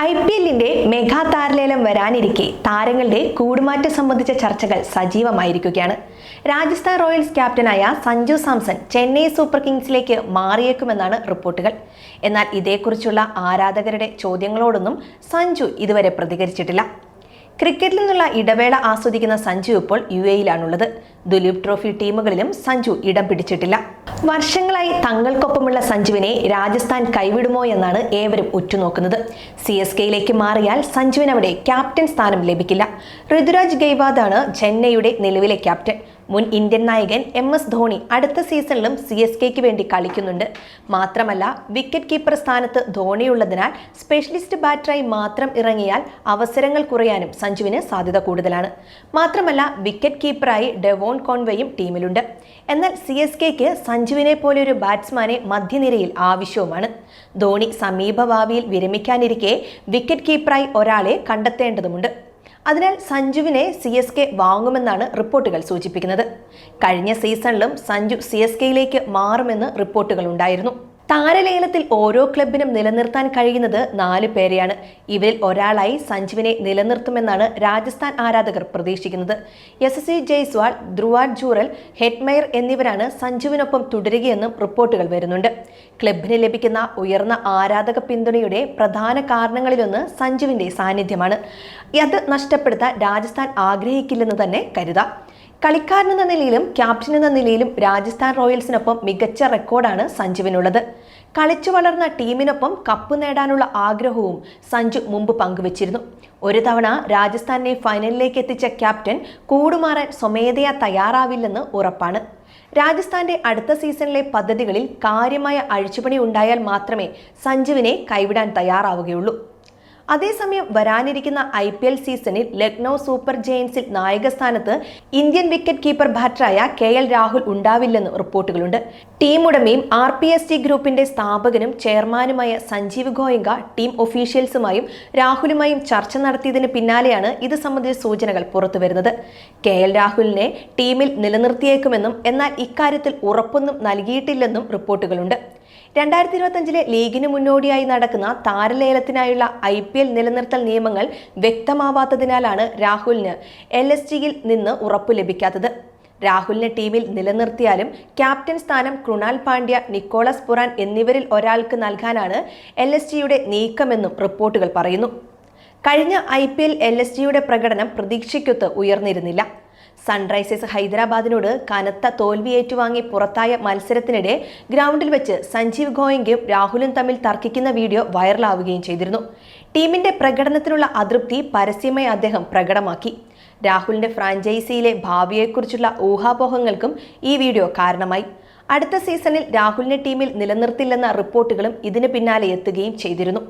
I P എല്ലിന്റെ mega താരലേലം വരാനിരിക്കെ താരങ്ങളുടെ കൂടുമാറ്റം സംബന്ധിച്ച ചർച്ചകൾ സജീവമായിരിക്കുകയാണ്. രാജസ്ഥാൻ റോയൽസ് ക്യാപ്റ്റനായ സഞ്ജു സാംസൺ ചെന്നൈ സൂപ്പർ കിങ്സിലേക്ക് മാറിയേക്കുമെന്നാണ് റിപ്പോർട്ടുകൾ. എന്നാൽ ഇതേക്കുറിച്ചുള്ള ആരാധകരുടെ ചോദ്യങ്ങളോടൊന്നും സഞ്ജു ഇതുവരെ പ്രതികരിച്ചിട്ടില്ല. ക്രിക്കറ്റിൽ നിന്നുള്ള ഇടവേള ആസ്വദിക്കുന്ന സഞ്ജു ഇപ്പോൾ യു എയിലാണുള്ളത് ദുലീപ് ട്രോഫി ടീമുകളിലും സഞ്ജു ഇടം പിടിച്ചിട്ടില്ല. വർഷങ്ങളായി തങ്ങൾക്കൊപ്പമുള്ള സഞ്ജുവിനെ രാജസ്ഥാൻ കൈവിടുമോ എന്നാണ് ഏവരും ഉറ്റുനോക്കുന്നത്. സി എസ് കെയിലേക്ക് മാറിയാൽ സഞ്ജുവിനവിടെ ക്യാപ്റ്റൻ സ്ഥാനം ലഭിക്കില്ല. ഋതുരാജ് ഗെയ്വാദാണ് ചെന്നൈയുടെ നിലവിലെ ക്യാപ്റ്റൻ. മുൻ ഇന്ത്യൻ നായകൻ എം എസ് ധോണി അടുത്ത സീസണിലും സി എസ് കെക്ക് വേണ്ടി കളിക്കുന്നുണ്ട്. മാത്രമല്ല വിക്കറ്റ് കീപ്പർ സ്ഥാനത്ത് ധോണിയുള്ളതിനാൽ സ്പെഷ്യലിസ്റ്റ് ബാറ്ററായി മാത്രം ഇറങ്ങിയാൽ അവസരങ്ങൾ കുറയാനും സഞ്ജുവിന് സാധ്യത കൂടുതലാണ്. മാത്രമല്ല വിക്കറ്റ് കീപ്പറായി ഡെവോൺ കോൺവേയും ടീമിലുണ്ട്. എന്നാൽ സി എസ് കെക്ക് സഞ്ജുവിനെ പോലെ ഒരു ബാറ്റ്സ്മാനെ മധ്യനിരയിൽ ആവശ്യവുമാണ്. ധോണി സമീപഭാവിയിൽ വിരമിക്കാനിരിക്കെ വിക്കറ്റ് കീപ്പറായി ഒരാളെ കണ്ടെത്തേണ്ടതുണ്ട് അതിനാൽ സഞ്ജുവിനെ സി എസ് കെ വാങ്ങുമെന്നാണ് റിപ്പോർട്ടുകൾ സൂചിപ്പിക്കുന്നത്. കഴിഞ്ഞ സീസണിലും സഞ്ജു സി എസ് കെയിലേക്ക് മാറുമെന്ന് റിപ്പോർട്ടുകൾ ഉണ്ടായിരുന്നു. താരലേലത്തിൽ ഓരോ ക്ലബിനും നിലനിർത്താൻ കഴിയുന്നത് നാല് പേരെയാണ്. ഇവരിൽ ഒരാളായി സഞ്ജുവിനെ നിലനിർത്തുമെന്നാണ് രാജസ്ഥാൻ ആരാധകർ പ്രതീക്ഷിക്കുന്നത്. എസ് സി ജയ്സ്വാൾ ധ്രുവാഡ് ജൂറൽ ഹെഡ്മയർ എന്നിവരാണ് സഞ്ജുവിനൊപ്പം തുടരുകയെന്നും റിപ്പോർട്ടുകൾ വരുന്നുണ്ട്. ക്ലബിന് ലഭിക്കുന്ന ഉയർന്ന ആരാധക പിന്തുണയുടെ പ്രധാന കാരണങ്ങളിലൊന്ന് സഞ്ജുവിന്റെ സാന്നിധ്യമാണ്. അത് നഷ്ടപ്പെടുത്താൻ രാജസ്ഥാൻ ആഗ്രഹിക്കില്ലെന്ന് തന്നെ കരുതാം. കളിക്കാരൻ എന്ന നിലയിലും ക്യാപ്റ്റൻ എന്ന നിലയിലും രാജസ്ഥാൻ റോയൽസിനൊപ്പം മികച്ച റെക്കോർഡാണ് സഞ്ജുവിനുള്ളത്. കളിച്ചു വളർന്ന ടീമിനൊപ്പം കപ്പ് നേടാനുള്ള ആഗ്രഹവും സഞ്ജു മുമ്പ് പങ്കുവച്ചിരുന്നു. ഒരു തവണ രാജസ്ഥാനെ ഫൈനലിലേക്ക് എത്തിച്ച ക്യാപ്റ്റൻ കൂടുമാറാൻ സ്വമേധയാ തയ്യാറാവില്ലെന്ന് ഉറപ്പാണ്. രാജസ്ഥാന്റെ അടുത്ത സീസണിലെ പദ്ധതികളിൽ കാര്യമായ അഴിച്ചുപണി ഉണ്ടായാൽ മാത്രമേ സഞ്ജുവിനെ കൈവിടാൻ തയ്യാറാവുകയുള്ളൂ. അതേസമയം വരാനിരിക്കുന്ന ഐ പി എൽ സീസണിൽ ലക്നൗ സൂപ്പർ ജയൻസിൽ നായകസ്ഥാനത്ത് ഇന്ത്യൻ വിക്കറ്റ് കീപ്പർ ബാറ്ററായ കെ എൽ രാഹുൽ ഉണ്ടാവില്ലെന്ന് റിപ്പോർട്ടുകളുണ്ട്. ടീം ഉടമയും ആർ പി എസ് ടി ഗ്രൂപ്പിന്റെ സ്ഥാപകനും ചെയർമാനുമായ സഞ്ജീവ് ഗോയങ്ക ടീം ഒഫീഷ്യൽസുമായും രാഹുലുമായും ചർച്ച നടത്തിയതിന് പിന്നാലെയാണ് ഇത് സംബന്ധിച്ച സൂചനകൾ പുറത്തുവരുന്നത്. കെ എൽ രാഹുലിനെ ടീമിൽ നിലനിർത്തിയേക്കുമെന്നും എന്നാൽ ഇക്കാര്യത്തിൽ ഉറപ്പൊന്നും നൽകിയിട്ടില്ലെന്നും റിപ്പോർട്ടുകളുണ്ട്. രണ്ടായിരത്തി ഇരുപത്തഞ്ചിലെ ലീഗിന് മുന്നോടിയായി നടക്കുന്ന താരലേലത്തിനായുള്ള ഐ പി എൽ നിലനിർത്തൽ നിയമങ്ങൾ വ്യക്തമാവാത്തതിനാലാണ് രാഹുലിന് എൽ എസ് ജിയിൽ നിന്ന് ഉറപ്പു ലഭിക്കാത്തത്. രാഹുലിനെ ടീമിൽ നിലനിർത്തിയാലും ക്യാപ്റ്റൻ സ്ഥാനം കൃണാൽ പാണ്ഡ്യ നിക്കോളസ് പുറാൻ എന്നിവരിൽ ഒരാൾക്ക് നൽകാനാണ് എൽ എസ് ജിയുടെ നീക്കമെന്നും റിപ്പോർട്ടുകൾ പറയുന്നു. കഴിഞ്ഞ I P L L S ജിയുടെ പ്രകടനം പ്രതീക്ഷയ്ക്കൊത്ത് ഉയർന്നിരുന്നില്ല. സൺറൈസേഴ്സ് ഹൈദരാബാദിനോട് കനത്ത തോൽവി ഏറ്റുവാങ്ങി പുറത്തായ മത്സരത്തിനിടെ ഗ്രൗണ്ടിൽ വെച്ച് സഞ്ജീവ് ഗോയങ്കും രാഹുലും തമ്മിൽ തർക്കിക്കുന്ന വീഡിയോ വൈറലാവുകയും ചെയ്തിരുന്നു. ടീമിന്റെ പ്രകടനത്തിനുള്ള അതൃപ്തി പരസ്യമായി അദ്ദേഹം പ്രകടമാക്കി. രാഹുലിന്റെ ഫ്രാഞ്ചൈസിയിലെ ഭാവിയെക്കുറിച്ചുള്ള ഊഹാപോഹങ്ങൾക്കും ഈ വീഡിയോ കാരണമായി. അടുത്ത സീസണിൽ രാഹുലിനെ ടീമിൽ നിലനിർത്തില്ലെന്ന റിപ്പോർട്ടുകളും ഇതിന് പിന്നാലെ എത്തുകയും ചെയ്തിരുന്നു.